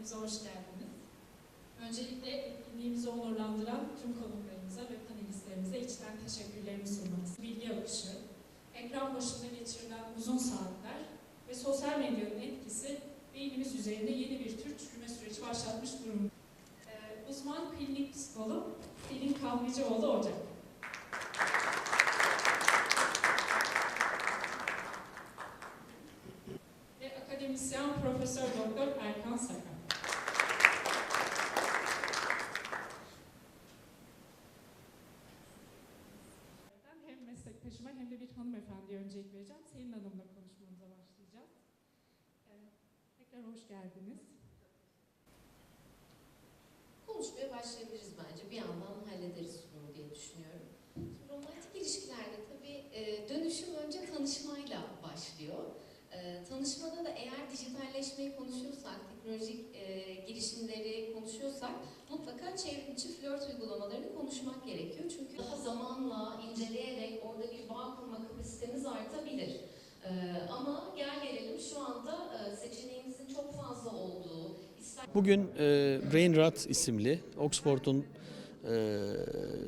panelimize hoş geldiniz. Öncelikle etkinliğimizi onurlandıran tüm konuklarımıza ve panelistlerimize içten teşekkürlerimi sunmak. Bilgi akışı, ekran başında geçirilen uzun saatler ve sosyal medyanın etkisi beynimiz üzerinde yeni bir tür çürüme süreci başlatmış durumda. Ee, uzman klinik psikolog Selin Kahvecioğlu meslektaşıma hem de bir hanımefendiye öncelik vereceğim. Selin Hanım'la konuşmamıza başlayacağız. Ee, tekrar hoş geldiniz. Konuşmaya başlayabiliriz bence. Bir yandan hallederiz sunumu diye düşünüyorum. Romantik ilişkilerde tabii e, dönüşüm önce tanışmayla başlıyor. E, tanışmada da eğer dijitalleşmeyi konuşuyorsak, teknolojik e, girişimleri konuşuyorsak mutlaka çevrim içi flört uygulamalarını konuşmak gerekiyor. Çünkü daha zamanla inceleyerek orada bir bağ kurma kapasitemiz artabilir. E, ama gel gelelim şu anda e, seçeneğimizin çok fazla olduğu, ister Bugün e, Brain Rot isimli Oxford'un e,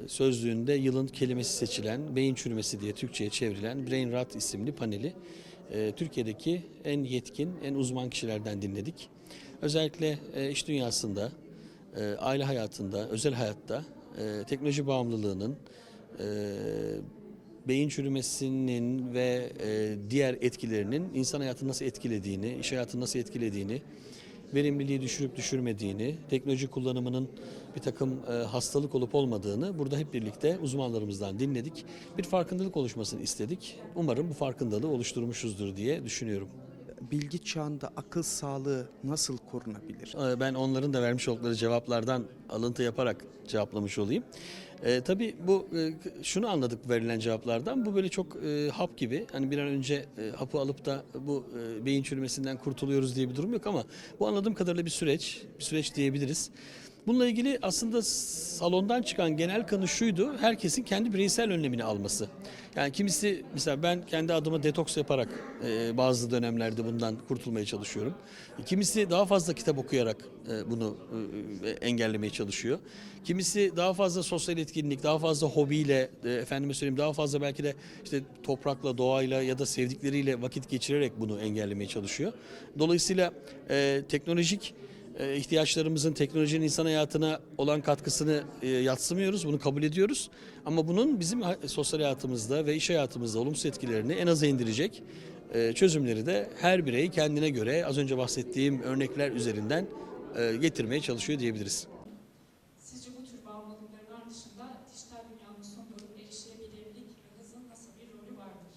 sözlüğünde yılın kelimesi seçilen beyin çürümesi diye Türkçe'ye çevrilen Brain Rot isimli paneli e, Türkiye'deki en yetkin, en uzman kişilerden dinledik. Özellikle e, iş dünyasında, e, aile hayatında, özel hayatta e, teknoloji bağımlılığının e, beyin çürümesinin ve e, diğer etkilerinin insan hayatını nasıl etkilediğini, iş hayatını nasıl etkilediğini, verimliliği düşürüp düşürmediğini, teknoloji kullanımının bir takım e, hastalık olup olmadığını burada hep birlikte uzmanlarımızdan dinledik. Bir farkındalık oluşmasını istedik. Umarım bu farkındalığı oluşturmuşuzdur diye düşünüyorum. Bilgi çağında akıl sağlığı nasıl korunabilir? E, Ben onların da vermiş oldukları cevaplardan alıntı yaparak cevaplamış olayım. E, tabii bu e, şunu anladık verilen cevaplardan. Bu böyle çok e, hap gibi. Hani bir an önce e, hapı alıp da bu e, beyin çürümesinden kurtuluyoruz diye bir durum yok ama bu anladığım kadarıyla bir süreç, bir süreç diyebiliriz. Bununla ilgili aslında salondan çıkan genel kanı şuydu. Herkesin kendi bireysel önlemini alması. Yani kimisi mesela ben kendi adıma detoks yaparak e, bazı dönemlerde bundan kurtulmaya çalışıyorum. Kimisi daha fazla kitap okuyarak e, bunu e, engellemeye çalışıyor. Kimisi daha fazla sosyal etkinlik, daha fazla hobiyle, e, efendime söyleyeyim daha fazla belki de işte toprakla, doğayla ya da sevdikleriyle vakit geçirerek bunu engellemeye çalışıyor. Dolayısıyla e, teknolojik e, ihtiyaçlarımızın teknolojinin insan hayatına olan katkısını e, yatsımıyoruz, bunu kabul ediyoruz. Ama bunun bizim sosyal hayatımızda ve iş hayatımızda olumsuz etkilerini en aza indirecek e, çözümleri de her birey kendine göre az önce bahsettiğim örnekler üzerinden e, getirmeye çalışıyor diyebiliriz. Sizce bu tür bağımlılıkların dışında dijital dünyanın sunduğu erişilebilirlik ve hızın nasıl bir rolü vardır?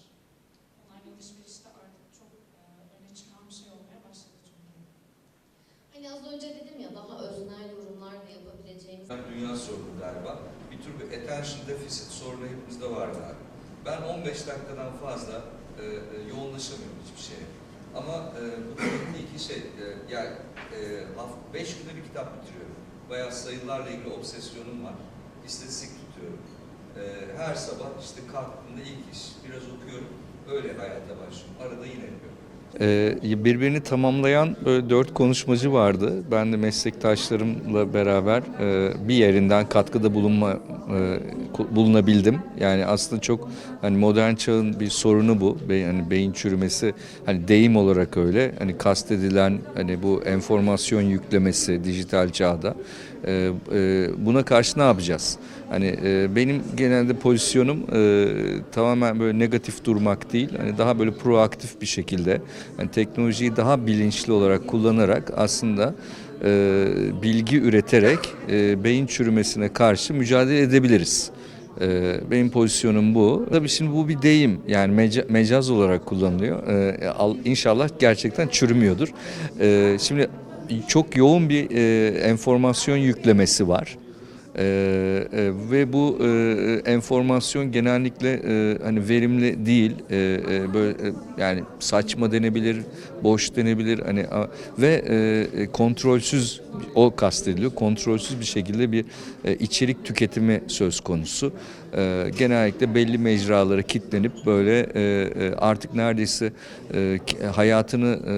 Online alışverişte artık çok e, öne çıkan bir şey olmaya başladı çünkü. Hani az önce dedim ya daha öznel yorumlar da yapabileceğimiz Ben dünya sorunu galiba. Bir tür bir attention deficit sorunu hepimizde vardı abi. Ben 15 dakikadan fazla e, e, yoğunlaşamıyorum hiçbir şeye. Ama e, bu tabii ki şey, e, yani 5 günde bir kitap bitiriyorum. Bayağı sayılarla ilgili obsesyonum var. İstatistik tutuyorum. E, her sabah işte kalktığımda ilk iş biraz okuyorum. Öyle hayata başlıyorum. Arada yine birbirini tamamlayan böyle dört konuşmacı vardı. Ben de meslektaşlarımla beraber e, bir yerinden katkıda bulunma e, bulunabildim. Yani aslında çok hani modern çağın bir sorunu bu. Be, hani beyin çürümesi hani deyim olarak öyle. Hani kastedilen hani bu enformasyon yüklemesi dijital çağda. E, e, buna karşı ne yapacağız? Hani e, benim genelde pozisyonum tamamen böyle negatif durmak değil. Hani daha böyle proaktif bir şekilde hani teknolojiyi daha bilinçli olarak kullanarak aslında bilgi üreterek beyin çürümesine karşı mücadele edebiliriz. Benim pozisyonum bu. Tabii şimdi bu bir deyim yani meca- mecaz olarak kullanılıyor. E, al- İnşallah gerçekten çürümüyordur. Şimdi çok yoğun bir e, enformasyon yüklemesi var. Ee, e, ve bu e, enformasyon genellikle e, hani verimli değil e, e, böyle e, yani saçma denebilir boş denebilir hani a- ve e, e, kontrolsüz o kastediliyor kontrolsüz bir şekilde bir e, içerik tüketimi söz konusu e, genellikle belli mecralara kilitlenip böyle e, e, artık neredeyse e, ki- hayatını e,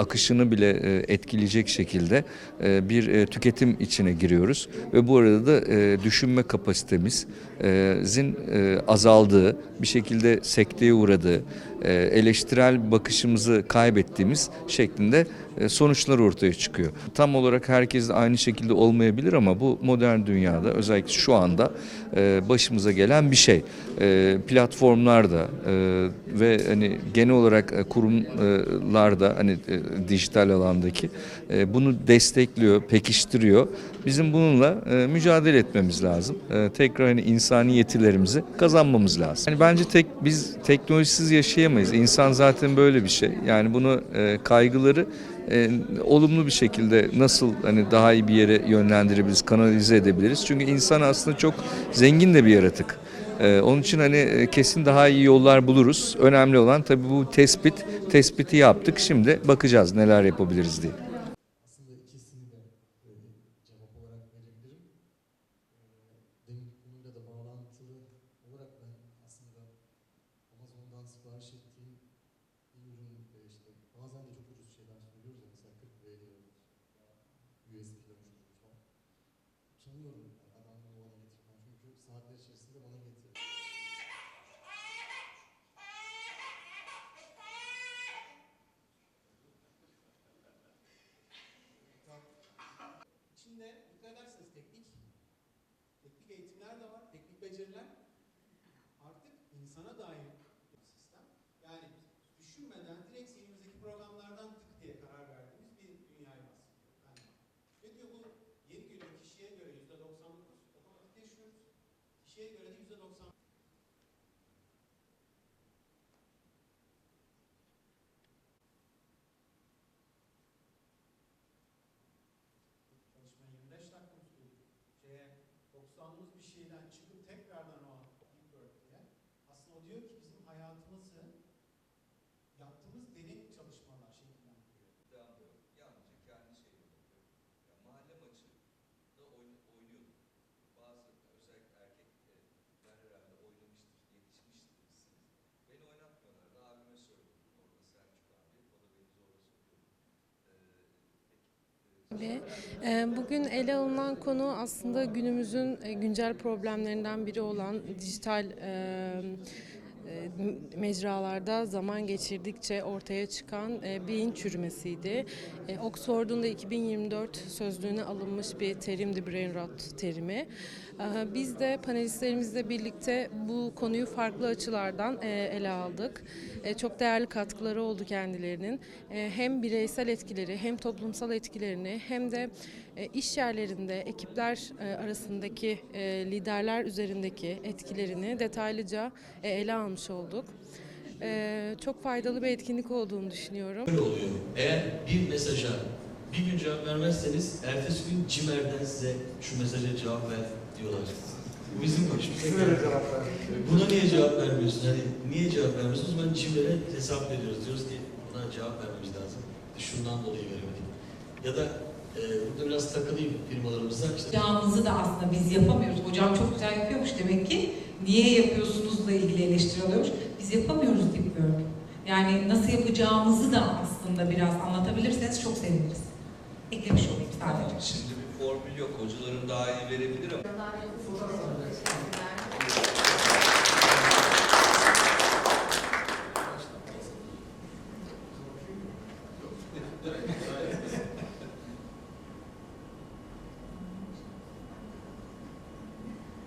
akışını bile e, etkileyecek şekilde e, bir e, tüketim içine giriyoruz. Ve bu arada da e, düşünme kapasitemizin e, azaldığı bir şekilde sekteye uğradığı eleştirel bakışımızı kaybettiğimiz şeklinde sonuçlar ortaya çıkıyor. Tam olarak herkes de aynı şekilde olmayabilir ama bu modern dünyada özellikle şu anda başımıza gelen bir şey. Platformlarda ve hani genel olarak kurumlarda hani dijital alandaki bunu destekliyor, pekiştiriyor. Bizim bununla mücadele etmemiz lazım. Tekrar hani insani yetilerimizi kazanmamız lazım. Yani bence tek biz teknolojisiz yaşayamayız. İnsan zaten böyle bir şey. Yani bunu e, kaygıları e, olumlu bir şekilde nasıl hani daha iyi bir yere yönlendirebiliriz, kanalize edebiliriz. Çünkü insan aslında çok zengin de bir yaratık. E, onun için hani e, kesin daha iyi yollar buluruz. Önemli olan tabii bu tespit, tespiti yaptık. Şimdi bakacağız neler yapabiliriz diye. aslında ikisini de e, cevap olarak verebilirim. E, Demin konuyla da bağlantılı olarak ben aslında Amazon'dan sipariş ettiğim bir ürün e, işte bazen de çok ucuz şeyler söylüyoruz ya mesela 40 liraya geliyor. USB'den ucuz falan. Utanıyorum yani adam bunu bana getirmem çünkü saatler içerisinde bana getirir. İçinde dikkat ederseniz teknik, teknik eğitimler de var, teknik beceriler. Artık insana dair bir sistem. Yani düşünmeden direkt zihnimizdeki programlardan tık diye karar verdiğimiz bir dünyayı bahsediyor. Yani, ve diyor bu yeni geliyor kişiye göre yüzde 99 otomatikleşiyoruz. Kişiye göre de yüzde 90 çalışma 25 dakika sürüyor. Şeye 90'ımız bir şeyden çıkıp tekrardan o deep work'e aslında o diyor ki bizim hayatımızı peki. e, Ve e, bugün ele alınan konu aslında günümüzün e, güncel problemlerinden biri olan dijital e, mecralarda zaman geçirdikçe ortaya çıkan e, beyin çürümesiydi. E, Oxford'un da 2024 sözlüğüne alınmış bir terimdi brain rot terimi. E, Biz de panelistlerimizle birlikte bu konuyu farklı açılardan e, ele aldık. E, Çok değerli katkıları oldu kendilerinin. E, Hem bireysel etkileri hem toplumsal etkilerini hem de e, iş yerlerinde ekipler e, arasındaki e, liderler üzerindeki etkilerini detaylıca e, ele almış olduk. E, Çok faydalı bir etkinlik olduğunu düşünüyorum. Böyle oluyor. Eğer bir mesaja bir gün cevap vermezseniz ertesi gün CİMER'den size şu mesaja cevap ver diyorlar. Bu bizim başımıza. Buna niye cevap vermiyorsun? Hani niye cevap vermiyorsunuz? Ben CİMER'e hesap veriyoruz. Diyoruz ki buna cevap vermemiz lazım. Şundan dolayı veremedik. Ya da e, burada biraz takılayım firmalarımıza. İşte Yapacağımızı da aslında biz yapamıyoruz. Hocam çok güzel yapıyormuş demek ki. Niye yapıyorsunuzla ilgili eleştiri alıyormuş. Biz yapamıyoruz deep work. Yani nasıl yapacağımızı da aslında biraz anlatabilirseniz çok seviniriz. Eklemiş olayım sadece. Şimdi bir formül yok. Hocalarım daha iyi verebilir ama